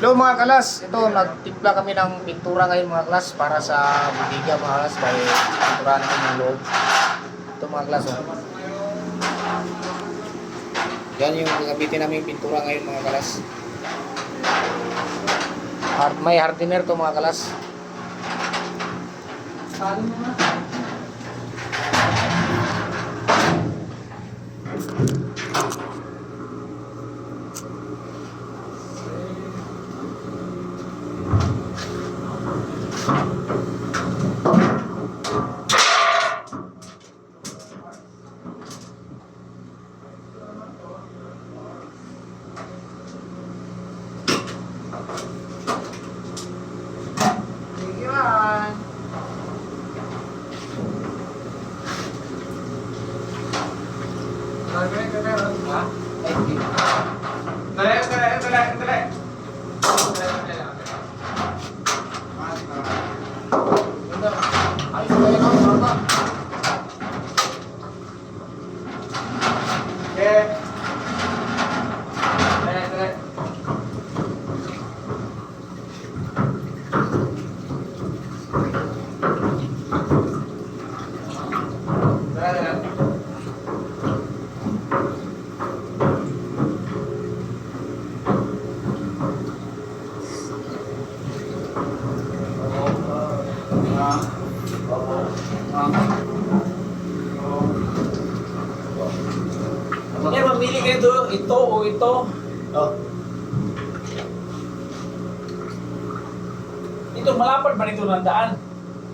Hello mga kalas, ito nagtimpla kami ng pintura ngayon mga kalas para sa budiga mga kalas dahil pintura namin yung loob. Ito mga kalas oh. Yan yung gagamitin namin pintura ngayon mga kalas. Hard, may hardener to mga kalas. Sige Gracias. Oh, baba? Eh, mamili kayo doon, ito o ito. Oh. Ito, malapad ba nito ng daan?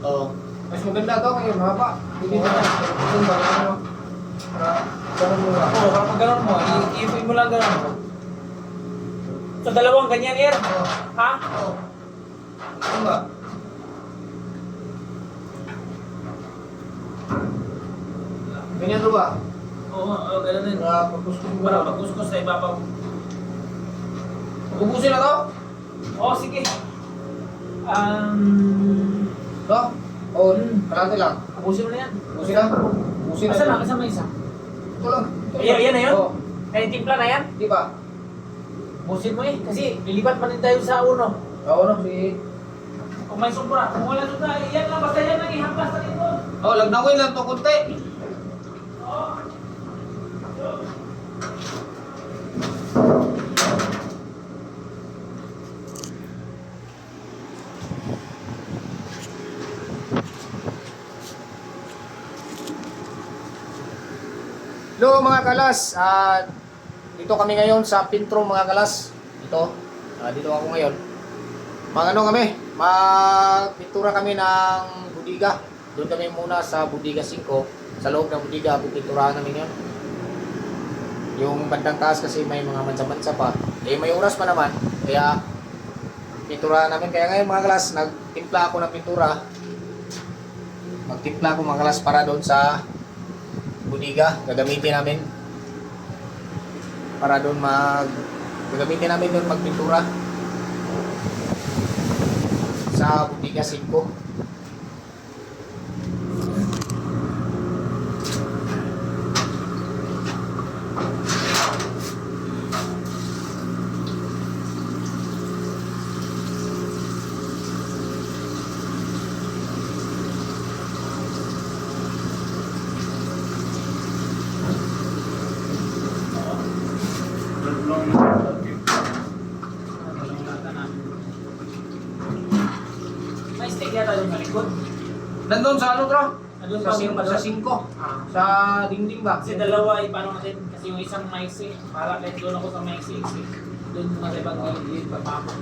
Oh. Mas maganda to ngayon, haba. Hindi na. Ito ba ano? Para ganun mo lang. Oo, para pag ganun mo, i- i-ipin mo lang ganun mo. Sa dalawang ganyan, Er. Oh. Ha? Oh. Ba? Ganyan to ba? Oo, oo, ganun din. Para pagkuskus mo Para pagkuskus sa ibabaw. Ubusin na to? Oo, sige. Um, To? O, kalate lang. ubusin mo na yan. Ubusin na. Ubusin na. Asa na? Asa may isa? Ito lang. Ayan, ayan na yun? Oh. Kaya timpla na yan? Di ba? Ubusin mo eh. Kasi lilipat pa rin tayo sa uno. Oo, no, si... Kung may sobra, kung wala sobra, yan lang. Basta yan lang ihaplas na dito. Oh, lagnawin lang to kunti. Hello mga kalas, Ah, dito kami ngayon sa Pintro mga kalas. Dito, Ah, dito ako ngayon. Mga ano kami, magpintura kami ng budiga. Doon kami muna sa Budiga 5. Sa loob ng Budiga, pipinturahan namin yun. Yung bandang taas kasi may mga mansa-mansa pa. Eh may oras pa naman, kaya pinturahan namin. Kaya ngayon mga kalas, nagtimpla ako ng pintura. Magtimpla ako mga kalas para doon sa Budiga. Gagamitin namin. Para doon mag... Gagamitin namin doon magpintura sa Budiga 5. May stick yata doon sa likod. Nandun sa ano, bro? Nandun Sa pa 5. yung Sa 5. Ah. Sa dingding ba? Kasi dalawa, ipaano natin, kasi yung isang maiksi, para kahit doon ako sa maiksi, doon mo sa ibang gilid, papapon.